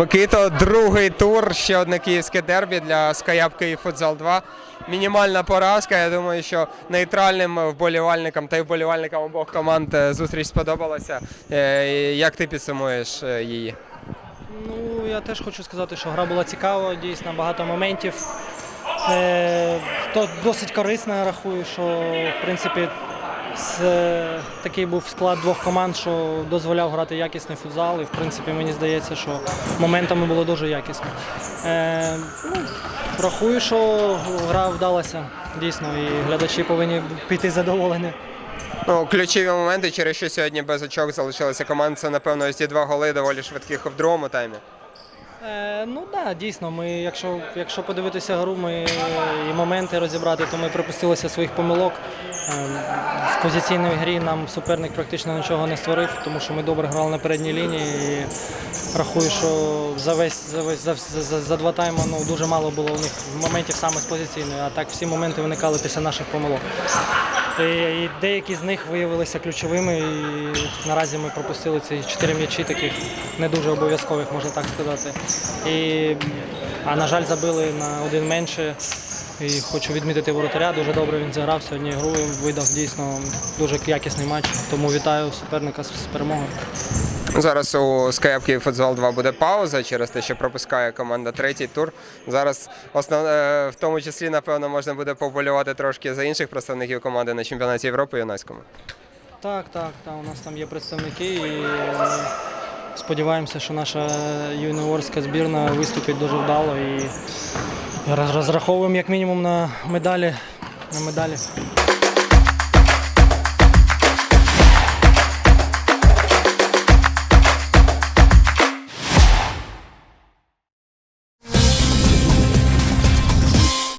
Микито, другий тур, ще одне київське дербі для Скаяп Київ Футзал 2. Мінімальна поразка. Я думаю, що нейтральним вболівальникам та й вболівальникам обох команд е, зустріч сподобалася. Е, Як ти підсумуєш е, її? Ну, я теж хочу сказати, що гра була цікава, дійсно багато моментів. То досить корисно, я рахую, що в принципі такий був склад двох команд, що дозволяв грати якісний футзал. І в принципі мені здається, що моментами було дуже якісно. Е, ну, рахую, що гра вдалася дійсно, і глядачі повинні піти задоволені. Ну, ключові моменти, через що сьогодні без очок залишилася команда. Це, напевно, ось ці два голи доволі швидких в другому таймі. Е, ну так, да, дійсно. Ми, якщо, якщо подивитися гру, ми е, і моменти розібрати, то ми припустилися своїх помилок. Е, в позиційній грі нам суперник практично нічого не створив, тому що ми добре грали на передній лінії. І рахую, що за весь за весь за, за, за два тайми ну, дуже мало було у них моментів саме з позиційної, а так всі моменти виникали після наших помилок. І, і деякі з них виявилися ключовими. І наразі ми пропустили ці чотири м'ячі, таких не дуже обов'язкових, можна так сказати. І, а на жаль, забили на один менше. І хочу відмітити воротаря. Дуже добре він зіграв сьогодні гру. Видав дійсно дуже якісний матч. Тому вітаю суперника з перемогою. Зараз у Скаяп Київ Футзал 2 буде пауза через те, що пропускає команда третій тур. Зараз основ... е, в тому числі, напевно, можна буде поболювати трошки за інших представників команди на чемпіонаті Європи юнацькому. Так, так, так. У нас там є представники і е, сподіваємося, що наша юніорська збірна виступить дуже вдало і розраховуємо як мінімум на медалі. На медалі.